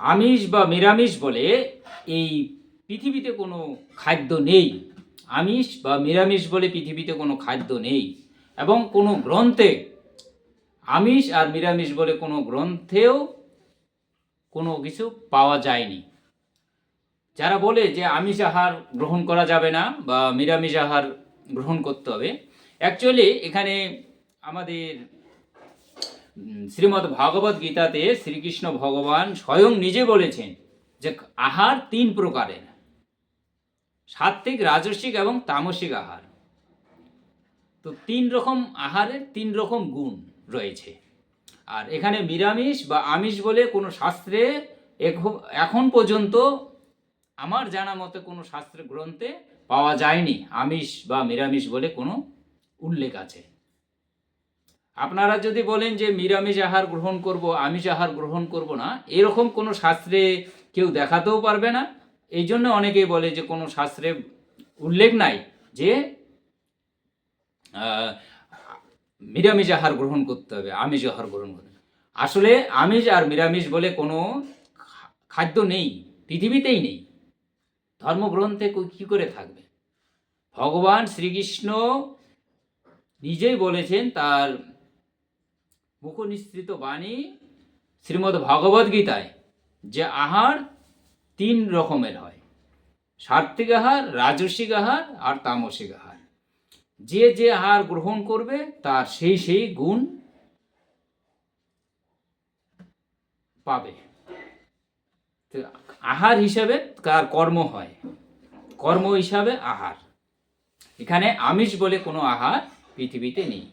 আমিষ বা নিরামিষ বলে এই পৃথিবীতে কোনো খাদ্য নেই। আমিষ বা নিরামিষ বলে পৃথিবীতে কোনো খাদ্য নেই এবং কোনো গ্রন্থে আমিষ আর নিরামিষ বলে কোনো গ্রন্থেও কোনো কিছু পাওয়া যায়নি। যারা বলে যে আমিষ আহার গ্রহণ করা যাবে না বা নিরামিষ আহার গ্রহণ করতে হবে অ্যাকচুয়ালি এখানে আমাদের শ্রীমদ্ ভাগবত গীতাতে শ্রীকৃষ্ণ ভগবান স্বয়ং নিজে বলেছেন যে আহার তিন প্রকারের, সাত্ত্বিক, রাজস্বিক এবং তামসিক আহার। তো তিন রকম আহারের তিন রকম গুণ রয়েছে। আর এখানে নিরামিষ বা আমিষ বলে কোনো শাস্ত্রে এখন পর্যন্ত আমার জানা মতে কোনো শাস্ত্র গ্রন্থে পাওয়া যায়নি আমিষ বা নিরামিষ বলে কোনো উল্লেখ আছে। আপনারা যদি বলেন যে নিরামিষ আহার গ্রহণ করব, আমিষ আহার গ্রহণ করব না, এরকম কোনো শাস্ত্রে কেউ দেখাতেও পারবে না। এই জন্য অনেকেই বলে যে কোনো শাস্ত্রে উল্লেখ নাই যে নিরামিষ আহার গ্রহণ করতে হবে, আমিষ আহার গ্রহণ করতে। আসলে আমিষ আর নিরামিষ বলে কোনো খাদ্য নেই, পৃথিবীতেই নেই। ধর্মগ্রন্থে কি করে থাকবে? ভগবান শ্রীকৃষ্ণ নিজেই বলেছেন তার মুখনিসৃত বাণী শ্রীমদ্ ভগবদ গীতায় যে আহার তিন রকমের হয়। সাত্ত্বিক আহার, রাজস্বিক আহার আর তামসিক আহার। যে যে আহার গ্রহণ করবে তার সেই সেই গুণ পাবে। আহার হিসাবে তার কর্ম হয়। কর্ম হিসাবে আহার। এখানে আমিষ বলে কোনো আহার পৃথিবীতে নেই।